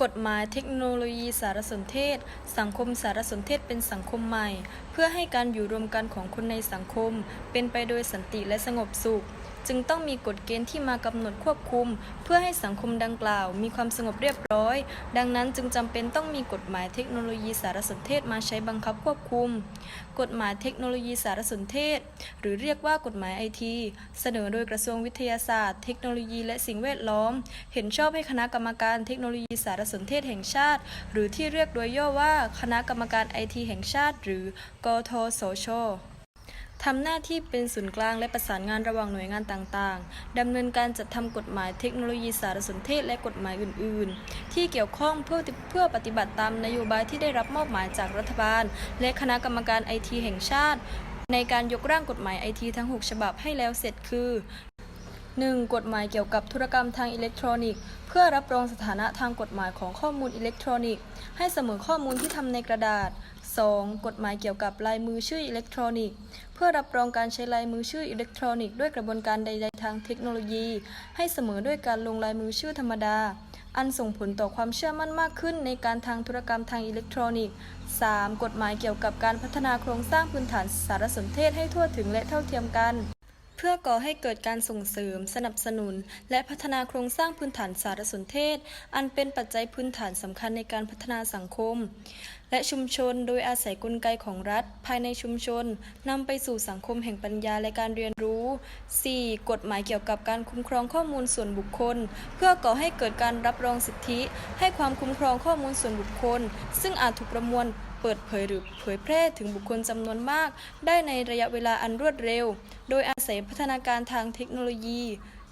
กฎหมายเทคโนโลยีสารสนเทศ สังคมสารสนเทศเป็นสังคมใหม่ เพื่อให้การอยู่รวมกันของคนในสังคม เป็นไปโดยสันติและสงบสุข จึงต้องมีกฎเกณฑ์ที่มากำหนดควบคุม เพื่อให้สังคมดังกล่าว มีความสงบเรียบร้อย ดังนั้นจึงจำเป็นต้องมีกฎหมายเทคโนโลยีสารสนเทศมาใช้บังคับควบคุม กฎหมายเทคโนโลยีสารสนเทศ หรือเรียกว่ากฎหมายไอทีเสนอโดยกระทรวงวิทยาศาสตร์ เทคโนโลยี และสิ่งแวดล้อม เห็นชอบให้คณะกรรมการเทคโนโลยีสารสนเทศแห่งชาติ หรือที่เรียกโดยย่อว่าคณะกรรมการไอทีแห่งชาติ หรือ กทสช ทำหน้าที่เป็นศูนย์กลางและประสานงานระหว่างหน่วยงานต่างๆ ดำเนินการจัดทำกฎหมายเทคโนโลยีสารสนเทศและกฎหมายอื่น ๆ ที่เกี่ยวข้องเพื่อเพื่อปฏิบัติตามนโยบายที่ได้รับมอบหมายจากรัฐบาล และคณะกรรมการไอทีแห่งชาติ ในการยกร่างกฎหมายไอทีทั้ง 6 ฉบับให้แล้วเสร็จคือ 1. กฎหมายเกี่ยวกับธุรกรรมทางอิเล็กทรอนิกส์ เพื่อรับรองสถานะทางกฎหมายของข้อมูลอิเล็กทรอนิกส์ ให้เสมอข้อมูลที่ทำในกระดาษ 2. กฎหมายเกี่ยวกับลายมือชื่ออิเล็กทรอนิกส์ เพื่อรับรองการใช้ลายมือชื่ออิเล็กทรอนิกส์ด้วยกระบวนการใด ๆ ทางเทคโนโลยี ให้เสมอด้วยการลงลายมือชื่อธรรมดา อันส่งผลต่อความเชื่อมั่นมากขึ้นในการทางธุรกรรมทางอิเล็กทรอนิกส์ 3. กฎหมายเกี่ยวกับการพัฒนาโครงสร้างพื้นฐานสารสนเทศให้ทั่วถึงและเท่าเทียมกัน พื่อก่อให้เกิดการส่งเสริม สนับสนุน และพัฒนาโครงสร้างพื้นฐานสารสนเทศ อันเป็นปัจจัยพื้นฐานสำคัญในการพัฒนาสังคม และชุมชนโดยอาศัยกลไกของรัฐ ภายในชุมชนนำไปสู่สังคมแห่งปัญญาและการเรียนรู้ 4. กฎหมายเกี่ยวกับการคุ้มครองข้อมูลส่วนบุคคล เพื่อก่อให้เกิดการรับรองสิทธิ ให้ความคุ้มครองข้อมูลส่วนบุคคล ซึ่งอาจถูกประมวล เปิดเผยหรือเผยแพร่ถึงบุคคลจำนวนมาก ได้ในระยะเวลาอันรวดเร็ว โดยอาศัยพัฒนาการทางเทคโนโลยี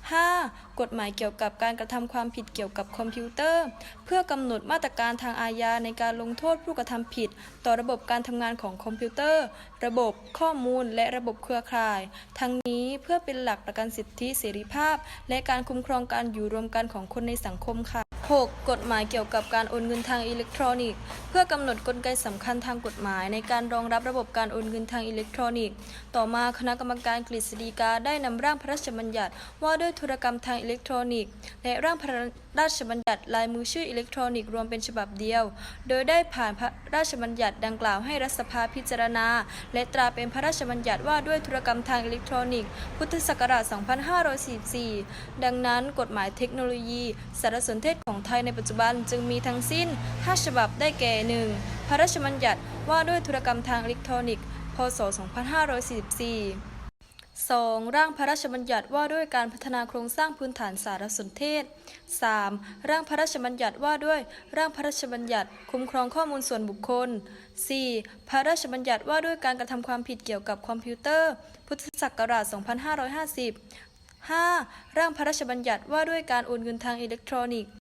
5. กฎหมายเกี่ยวกับการกระทำความผิดเกี่ยวกับคอมพิวเตอร์ เพื่อกำหนดมาตรการทางอาญาในการลงโทษผู้กระทำผิด ต่อระบบการทำงานของคอมพิวเตอร์ ระบบข้อมูลและระบบเครือข่าย ทั้งนี้เพื่อเป็นหลักประกันสิทธิเสรีภาพ และการคุ้มครองการอยู่รวมกันของคนในสังคมค่ะ 6. กฎหมายเกี่ยวกับการโอนเงินทางอิเล็กทรอนิกส์ เพื่อกำหนดกลไกสำคัญทางกฎหมายในการรองรับระบบการโอนเงินทางอิเล็กทรอนิกส์ ต่อมาคณะกรรมการกฤษฎีกาได้นำร่างพระราชบัญญัติว่าด้วยด้วยธุรกรรมทางอิเล็กทรอนิกส์ และร่างพระราชบัญญัติลายมือชื่ออิเล็กทรอนิกส์รวมเป็นฉบับเดียว โดยได้ผ่านพระราชบัญญัติดังกล่าวให้รัฐสภาพิจารณา และตราเป็นพระราชบัญญัติว่าด้วยธุรกรรมทางอิเล็กทรอนิกส์ พุทธศักราช 2544 ดังนั้นกฎหมายเทคโนโลยี สารสนเทศของไทยในปัจจุบันจึงมีทั้งสิ้น 5 ฉบับได้แก่ 1. พระราชบัญญัติว่าด้วยธุรกรรมทางอิเล็กทรอนิกส์ พศ 2544 2. ร่างพระราชบัญญัติว่าด้วยการพัฒนาโครงสร้างพื้นฐานสารสนเทศ 3. ร่างพระราชบัญญัติว่าด้วยร่างพระราชบัญญัติคุ้มครองข้อมูลส่วนบุคคล 4. พระราชบัญญัติว่าด้วยการกระทำความผิดเกี่ยวกับคอมพิวเตอร์ พุทธศักราช 2550 5. ร่างพระราชบัญญัติว่าด้วยการโอนเงินทางอิเล็กทรอนิกส์